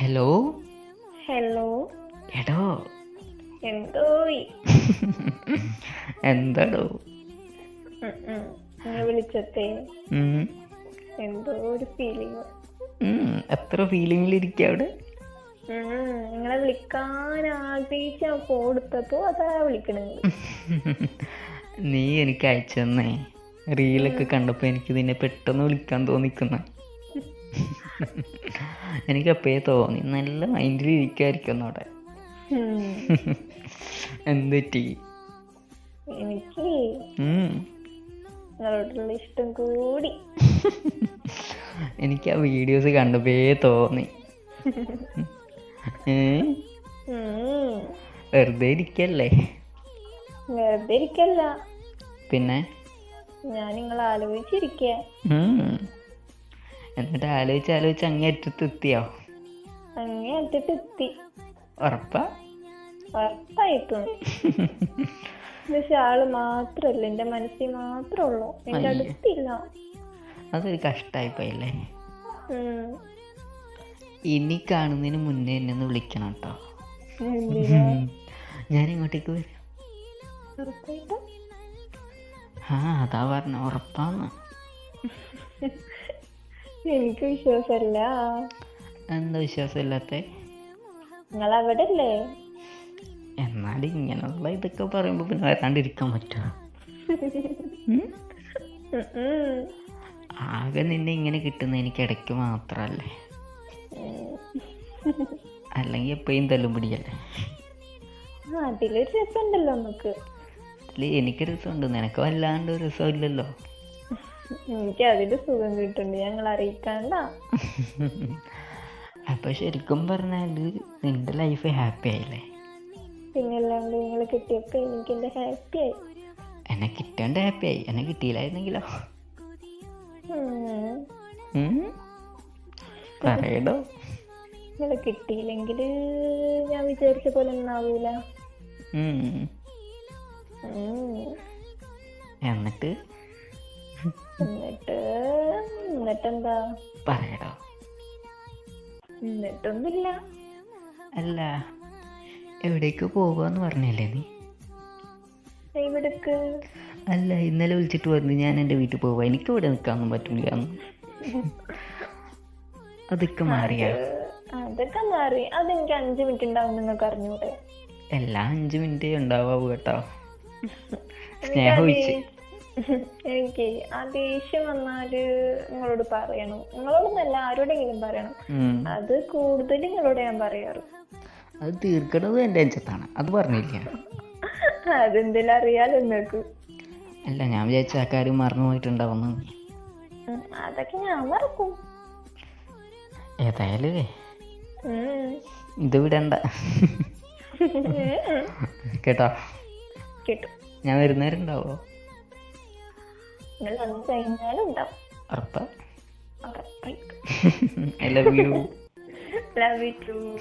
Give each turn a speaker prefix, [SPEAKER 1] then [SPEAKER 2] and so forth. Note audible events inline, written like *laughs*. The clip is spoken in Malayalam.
[SPEAKER 1] ഹലോ?
[SPEAKER 2] ഹലോ?
[SPEAKER 1] എടോ?
[SPEAKER 2] എന്തോയി?
[SPEAKER 1] എന്താടോ?
[SPEAKER 2] വിളിച്ചത്തെ എന്തോ ഒരു
[SPEAKER 1] ഉം, എത്ര ഫീലിംഗിൽ അവിടെ?
[SPEAKER 2] നിങ്ങളെ വിളിക്കാൻ ആഗ്രഹിച്ച ഫോൺ എടുത്തപ്പോ അതാ വിളിക്കണത്. *laughs*
[SPEAKER 1] നീ എനിക്ക് അയച്ചെന്നേ. റീലൊക്കെ കണ്ടപ്പോ എനിക്ക് നിന്നെ പെട്ടെന്ന് വിളിക്കാൻ തോന്നിക്കുന്ന. എനിക്ക് അപ്പേ തോന്നി നല്ല മൈൻഡിൽ ഇരിക്കായിരിക്കും അവിടെ
[SPEAKER 2] എന്ത്
[SPEAKER 1] എന്തെറ്റി
[SPEAKER 2] എനിക്ക്. നിങ്ങളോടുള്ള ഇഷ്ടം കൂടി.
[SPEAKER 1] എനിക്ക് ആ വീഡിയോസ് കണ്ടപ്പേ തോന്നി. വെറുതെ ഇരിക്കല്ലേ?
[SPEAKER 2] വെറുതെ ഇരിക്കല്ല.
[SPEAKER 1] പിന്നെ?
[SPEAKER 2] ഞാൻ നിങ്ങൾ ആലോചിച്ചിരിക്കേ.
[SPEAKER 1] ഉം. എന്നിട്ട് ആലോചിച്ച് ആലോചിച്ച് അങ്ങേ അറ്റത്ത് എത്തിയോ?
[SPEAKER 2] അങ്ങേ അറ്റിട്ട് എത്തി.
[SPEAKER 1] ഉറപ്പാ?
[SPEAKER 2] ഉറപ്പായിട്ടും. പക്ഷെ ആൾ മാത്രല്ല എന്റെ മനസ്സിൽ മാത്രമേ ഉള്ളൂ. എന്റെ. അടുത്തില്ല.
[SPEAKER 1] അതൊരു കഷ്ടായി പോയല്ലേ ഇനി കാണുന്നതിന് മുന്നേ എന്നെ ഒന്ന് വിളിക്കണം കേട്ടോ? ഞാൻ ഇങ്ങോട്ടേക്ക് വരാം. ആ അതാ പറഞ്ഞ ഉറപ്പാന്ന്. *laughs*
[SPEAKER 2] എനിക്ക് വിശ്വാസല്ല
[SPEAKER 1] എന്താ വിശ്വാസമില്ലാത്ത?
[SPEAKER 2] നിങ്ങൾ അവിടെ അല്ലേ
[SPEAKER 1] എന്നാൽ ഇങ്ങനെയുള്ള ഇതൊക്കെ പറയുമ്പോ പിന്നെ വരാണ്ടിരിക്കാൻ പറ്റുമോ. ആകെ നിന്നെ ഇങ്ങനെ കിട്ടുന്ന എനിക്ക് ഇടയ്ക്ക്
[SPEAKER 2] മാത്രല്ലേ.
[SPEAKER 1] അല്ലെങ്കിൽ എപ്പോഴും തല്ലും പിടിയല്ലേ
[SPEAKER 2] അതിലൊരു രസമുണ്ടല്ലോ നമുക്ക്.
[SPEAKER 1] അതിൽ എനിക്ക് രസമുണ്ട്. നിനക്ക് വല്ലാണ്ട് രസമില്ലല്ലോ?
[SPEAKER 2] എനിക്ക് അതിന്റെ സുഖം കിട്ടുന്നുണ്ട്. ഞങ്ങൾ അറിയിക്കാണ്ട. *laughs*
[SPEAKER 1] അപ്പൊ ശരിക്കും പറഞ്ഞാൽ നിന്റെ ലൈഫ് ഹാപ്പി ആയില്ലേ?
[SPEAKER 2] പിന്നെ അല്ലാണ്ട് നിങ്ങൾ കിട്ടിയപ്പോ എനിക്ക് എന്റെ ഹാപ്പി ആയി?
[SPEAKER 1] എന്നെ കിട്ടേണ്ട ഹാപ്പി ആയി. എന്നെ കിട്ടിയില്ലായിരുന്നെങ്കിലോ? പറയടോ.
[SPEAKER 2] നിങ്ങൾ കിട്ടിയില്ലെങ്കിൽ ഞാൻ വിചാരിച്ച പോലെ ഒന്നാവൂല.
[SPEAKER 1] എന്നിട്ട്?
[SPEAKER 2] എന്നിട്ട് എന്നിട്ടെന്താ?
[SPEAKER 1] പറയടോ.
[SPEAKER 2] എന്നിട്ടൊന്നുമില്ല.
[SPEAKER 1] അല്ല എവിടേക്ക് പോവാന്ന് പറഞ്ഞല്ലേ നീ?
[SPEAKER 2] ഇവിടേക്ക്
[SPEAKER 1] അല്ല ഇന്നലെ വിളിച്ചിട്ട് പറഞ്ഞു ഞാൻ എന്റെ വീട്ടിൽ പോവാ. എനിക്ക് ഇവിടെ നിൽക്കാനൊന്നും പറ്റില്ല അതൊക്കെ മാറിയ.
[SPEAKER 2] അതൊക്കെ മാറി. അതെനിക്ക് അഞ്ച് മിനിറ്റ് ഉണ്ടാവും നിങ്ങൾക്ക് അറിഞ്ഞൂടെ.
[SPEAKER 1] എല്ലാ അഞ്ച് മിനിറ്റേ ഉണ്ടാവാവൂ കേട്ടോ. സ്നേഹം
[SPEAKER 2] എനിക്ക് ആ ദേഷ്യം വന്നാൽ നിങ്ങളോട് പറയണം. നിങ്ങളോടൊന്നല്ല ആരോടെങ്കിലും പറയണം. അത് കൂടുതൽ നിങ്ങളോട് ഞാൻ പറയാറ്.
[SPEAKER 1] അത് തീർക്കണത് എന്റെ അഞ്ചത്താണ്. അത് പറഞ്ഞില്ല.
[SPEAKER 2] അതെന്തെങ്കിലും അറിയാലോ നിങ്ങൾക്ക്.
[SPEAKER 1] അല്ല ഞാൻ വിചാരിച്ച ആ കാര്യം മറന്നു പോയിട്ടുണ്ടാവുന്നു.
[SPEAKER 2] അതൊക്കെ ഞാൻ മറക്കും.
[SPEAKER 1] ഏതായാലും. ഇത് വിടണ്ട. കിട്ടും. ഞാൻ വരുന്നവരുണ്ടാവോ?
[SPEAKER 2] നിങ്ങൾ വന്നു കഴിഞ്ഞാലും ഉണ്ടാവും.
[SPEAKER 1] ഉറപ്പാ. I love you
[SPEAKER 2] love you too